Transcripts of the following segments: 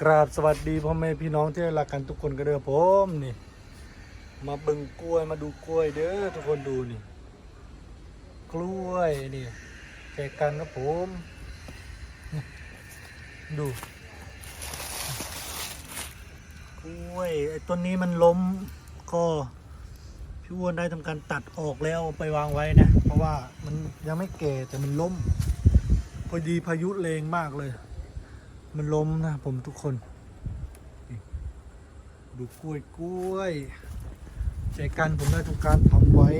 กราบสวัสดีพ่อแม่พี่น้องที่รักกันทุกคนก็เด้อผมนี่ มาเบิ่งกล้วยมาดูกล้วยเด้อทุกคนดูนี่ กล้วยนี่แจกกันครับผม ดู กล้วยไอ้ต้นนี้มันล้มก็พี่อ้วนได้ทำการตัดออกแล้วไปวางไว้นะ เพราะว่ามันยังไม่แก่แต่มันล้ม พอดีพายุแรงมากเลย มันล้มนะผมทุกคน ดูกล้วยกล้วยใจกันผมได้ทำการทำไว้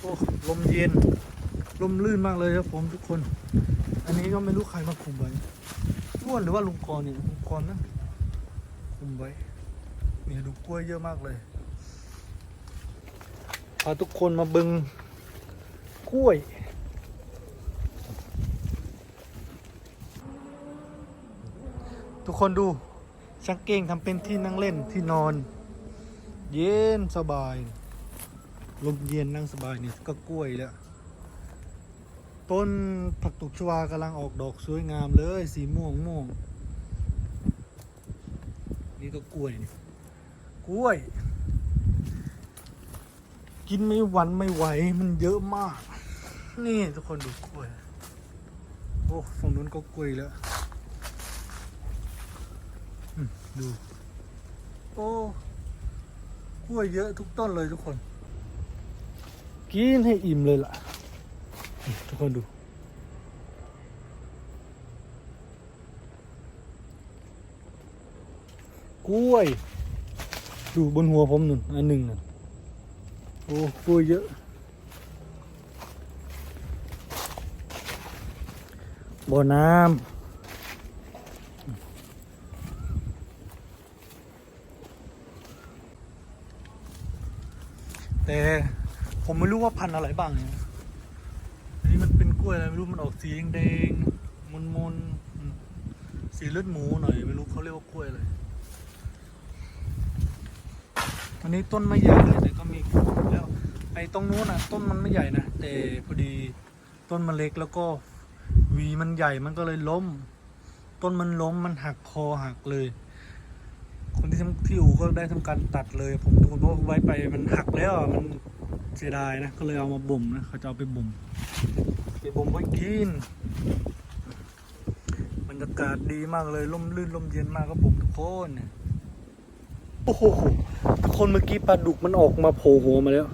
โอ้ลมเย็นลมลื่นมากเลยครับผมทุกคน อันนี้ก็ไม่รู้ใครมาคุมไว้อ้วนหรือว่าลุงกรเนี่ยลุงกรนะคุมไว้เนี่ยดูกล้วยเยอะมากเลยพาทุกคนมาบึง กล้วยทุกคนดูชักเก้งทำเป็นที่นั่งเล่นที่นอน เย็นสบายลมเย็นนั่งสบายนี่ก็กล้วยแล้วต้นผักตบชวากำลังออกดอกสวยงามเลยสีม่วงม่วง นี่ก็กล้วยนี่กล้วย กินไม่วันไม่ไหว มันเยอะมาก นี่ทุกคนดูกล้วย โอ้ฝั่งนู้นก็กล้วยแล้วดู โอ้กล้วยเยอะทุกต้นเลยทุกคน กินให้อิ่มเลยล่ะ ทุกคนดู กล้วย ดูบนหัวผมหนึ่งอันหนึ่งน่ะ โอ้กล้วยเยอะ บ่อน้ำแต่ผมไม่รู้ว่าพันธุ์อะไรบ้างเนี่ยอันนี้มันเป็นกล้วยอะไรไม่รู้มันออกสีแดงๆมนๆสีเลือดหมูหน่อย ไม่รู้เขาเรียกว่ากล้วยอะไร อั นนี้ต้นไม่ใหญ่เลยแต่ก็มีแล้วไอ้ตรงนู้นอะต้นมันไม่ใหญ่นะแต่พอดีต้นมันเล็กแล้วก็วีมันใหญ่มันก็เลยล้ม ต้นมันล้มมันหักคอหักเลย คนที่ทำที่อู่ก็ได้ทำการตัดเลย ผมดูเพราะไว้ไปมันหักแล้วมันเสียดายนะก็เลยเอามาบ่มนะเขาจะเอาไปบ่มไปบ่มไว้กินบรรยากาศดีมากเลยร่มรื่นร่มเย็นมากครับผมทุกคนเนี่ยโอ้โห ทุกคนเมื่อกี้ปลาดุกมันออกมาโผล่หัวมาแล้ว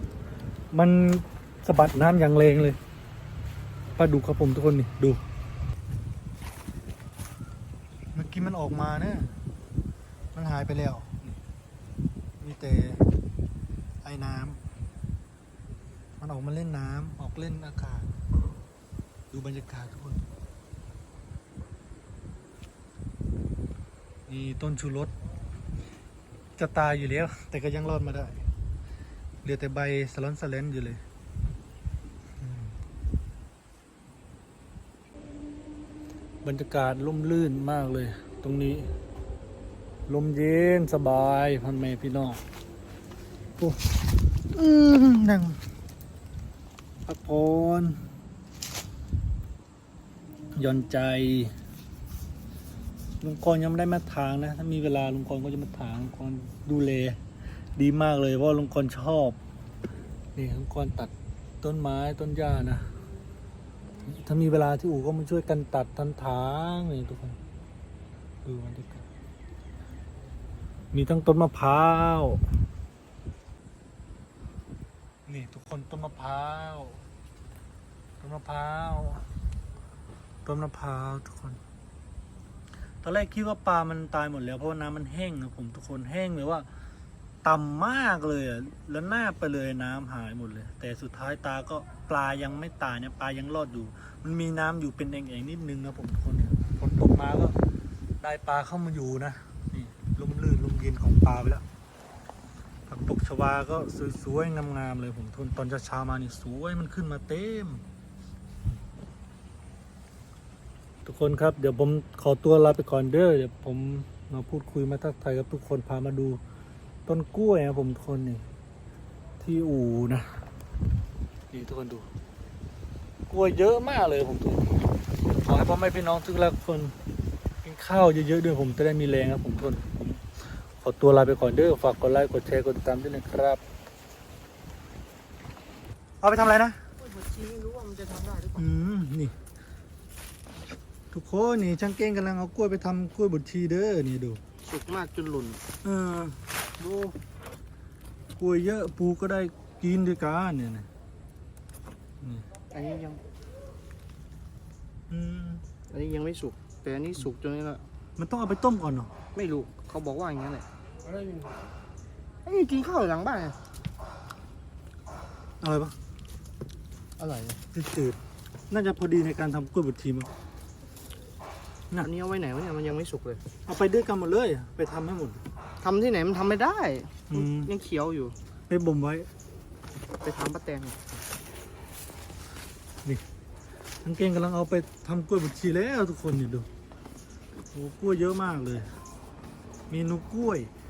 มันสะบัดน้ำอย่างแรงเลยปลาดุกครับผมทุกคนนี่ดู เมื่อกี้มันออกมาเนี่ยมันหายไปแล้ว มีแต่ไอ้น้ำมันออกมาเล่นน้ำออกเล่นอากาศ ดูบรรยากาศทุกคนนี่ต้นชูรส จะตายอยู่แล้ว แต่ก็ยังรอดมาได้ เหลือแต่ใบสลอนสแลนอยู่เลย บรรยากาศร่มรื่นมากเลย ตรงนี้ ลมเย็นสบายพ่อแม่พี่น้องโอ้ยนั่งพักผ่อนย่อนใจ ลุงกรณ์ยังไม่ได้มาถางนะ ถ้ามีเวลาลุงกรณ์ก็จะมาถางลุงกรณ์ดูแลดีมากเลยเพราะลุงกรณ์ชอบนี่ลุงกรณ์ตัดต้นไม้ต้นหญ้านะถ้ามีเวลาที่อู่ก็มาช่วยกันตัดทันถางนี่ทุกคนดูบรรยากาศมีทั้งต้นมะพร้าวนี่ทุกคนต้นมะพร้าวต้นมะพร้าวต้นมะพร้าวทุกคน ตอนแรกคิดว่าปลามันตายหมดแล้วเพราะว่าน้ำมันแห้งนะผมทุกคนแห้งเลยว่าต่ำมากเลยอะแล้วหน้าไปเลยน้ำหายหมดเลย แต่สุดท้ายตาก็ปลายังไม่ตายเนี่ยปลายังรอดอยู่ มันมีน้ำอยู่เป็นเองๆนิดนึงนะผมทุกคนฝนตกมาก็ได้ปลาเข้ามาอยู่นะนี่ลมลื่นลมเย็นของปลาไปแล้วผักตกชวาก็สวยๆงามๆเลยผมทุนตอนเช้าๆมานี่สวยมันขึ้นมาเต็ม ทุ กคนครับ เดี๋ยวผมขอตัวลาไปก่อนเด้อเดี๋ยวผมมาพูดคุยมาทักทายกับทุกคนพามาดูต้นกล้วยนะผมทุกคนนี่ที่อู่นะนี่ทุกคนดูกกล้วยเยอะมากเลยผมทุกขอให้พ่อแม่พี่น้องทุกคนกินข้าวเยอะๆด้วยผมจะได้มีแรงครับผมทุกคนผมขอตัวลาไปก่อนเด้อฝากกดไลค์กดแชร์กดติดตามด้วยนะครับ เอาไปทำอะไรนะบดชีไม่รู้ว่ามันจะทำได้หรือเปล่า อืม นี่ ทุกคนนี่ช่างเก้งกำลังเอากล้วยไปทำกล้วยบดชีเด้อนี่ดู สุกมากจนหล่นเออดูกล้วยเยอะปูก็ได้กินด้วยกันเนี่ยนะนี่อันนี้ยังอืมอันนี้ยังไม่สุก แต่อันนี้สุกจนนี่ละมันต้องเอาไปต้มก่อนเนาะไม่รู้เขาบอกว่าอย่างนั้นแหละไอ้นี่กินข้าวอยู่หลังบ้านไงอะไรปะอร่อยนะจืดๆน่าจะพอดีในการทำกล้วยบดชีมั้ง น่ะ อันนี้เอาไว้ไหนวะเนี่ยมันยังไม่สุกเลยเอาไปด้วยกันหมดเลย ไปทำให้หมด ทำที่ไหนมันทำไม่ได้อืม ยังเขียวอยู่ ไปบ่มไว้ ไปทำป้าแตงช่างเก้งกำลังเอาไปทำกล้วยบดชีแล้วทุกคนนี่ดูโอ้กล้วยเยอะมากเลย เมนูกล้วยอ